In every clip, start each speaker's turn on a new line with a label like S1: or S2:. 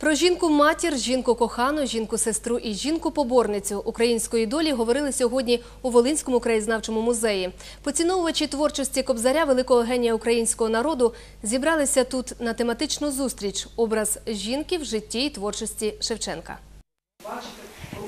S1: Про жінку-матір, жінку-кохану, жінку-сестру і жінку-поборницю української долі говорили сьогодні у Волинському краєзнавчому музеї. Поціновувачі творчості кобзаря великого генія українського народу зібралися тут на тематичну зустріч образ жінки в житті і творчості Шевченка.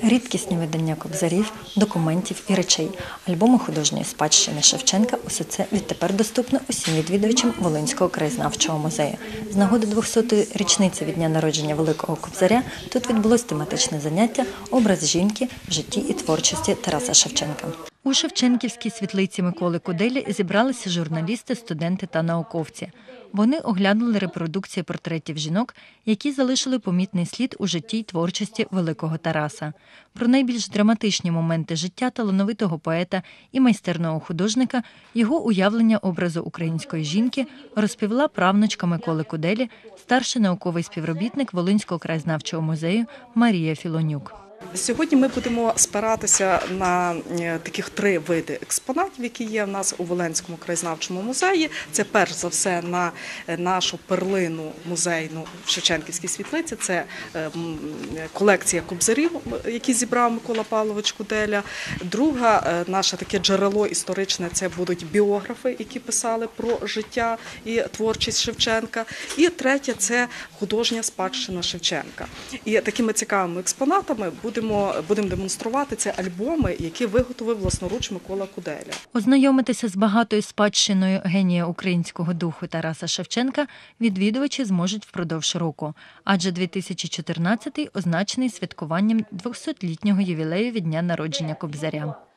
S2: Рідкісні видання кобзарів, документів і речей, альбоми художньої спадщини Шевченка – усе це відтепер доступно усім відвідувачам Волинського краєзнавчого музею. З нагоди 200-ї річниці від дня народження Великого Кобзаря тут відбулось тематичне заняття «Образ жінки в житті і творчості Тараса Шевченка». У Шевченківській світлиці Миколи Куделі зібралися журналісти, студенти та науковці. Вони оглянули репродукції портретів жінок, які залишили помітний слід у житті й творчості великого Тараса. Про найбільш драматичні моменти життя талановитого поета і майстерного художника, його уявлення образу української жінки розповіла правнучка Миколи Куделі, старший науковий співробітник Волинського краєзнавчого музею Марія Філонюк.
S3: Сьогодні ми будемо спиратися на е, таких три види експонатів, які є в нас у Волинському краєзнавчому музеї. Це перш за все на е, нашу перлину музейну в Шевченківській світлиці. Це е, колекція кобзарів, які зібрав Микола Павлович Куделя. Друга наше таке джерело історичне це будуть біографи, які писали про життя і творчість Шевченка. І третє це художня спадщина Шевченка. І такими цікавими експонатами будемо, будемо демонструвати це альбоми, які виготовив власноруч Микола Куделя.
S2: Ознайомитися з багатою спадщиною генія українського духу Тараса Шевченка відвідувачі зможуть впродовж року, адже 2014 означений святкуванням 200-літнього ювілею від дня народження Кобзаря.